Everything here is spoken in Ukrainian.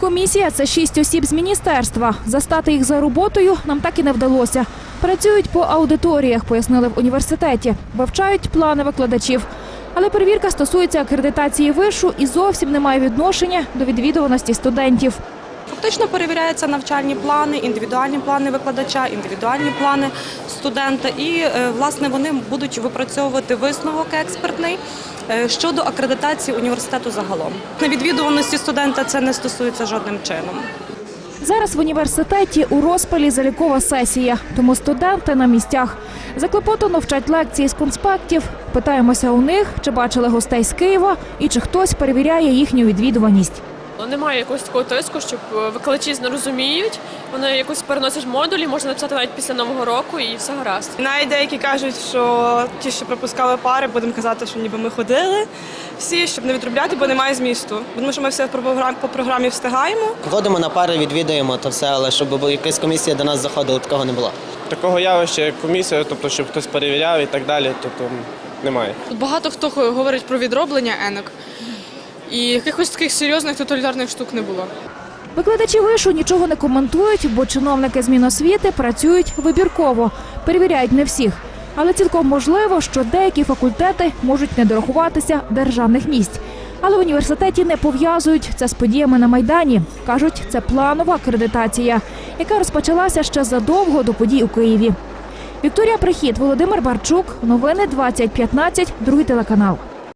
Комісія це шість осіб з міністерства. Застати їх за роботою нам так і не вдалося. Працюють по аудиторіях, пояснили в університеті, вивчають плани викладачів. Але перевірка стосується акредитації вишу і зовсім не має відношення до відвідуваності студентів. Фактично перевіряються навчальні плани, індивідуальні плани викладача, індивідуальні плани студента, і е, власне вони будуть випрацьовувати висновок експертний щодо акредитації університету загалом. На відвідуваності студента це не стосується жодним чином. Зараз в університеті у розпалі залікова сесія, тому студенти на місцях. Заклопотано вчать лекції з конспектів. Питаємося у них, чи бачили гостей з Києва і чи хтось перевіряє їхню відвідуваність. Ну, Немає якогось такого тиску, щоб е, викладачі не розуміють. Вони якось переносять модулі, можна написати навіть після нового року і все гаразд. Навіть деякі кажуть, що ті, що пропускали пари, будемо казати, що ніби ми ходили всі, щоб не відробляти, бо немає змісту. Тому що ми все по програмі, по програмі встигаємо. Ходимо на пари, відвідуємо то все, але щоб якась комісія до нас заходила, такого не було. Такого явища, як комісія, тобто, щоб хтось перевіряв і так далі, тобто немає. Багато хто говорить про відроблення енок. І якихось таких серйозних тоталітарних штук не було. Викладачі вишу нічого не коментують, бо чиновники з Міносвіти працюють вибірково, перевіряють не всіх. Але цілком можливо, що деякі факультети можуть не дорахуватися державних місць. Але в університеті не пов'язують це з подіями на майдані. кажуть, це планова акредитація, яка розпочалася ще задовго до подій у Києві. Вікторія Прихід, Володимир Барчук. Новини 2015, другий телеканал.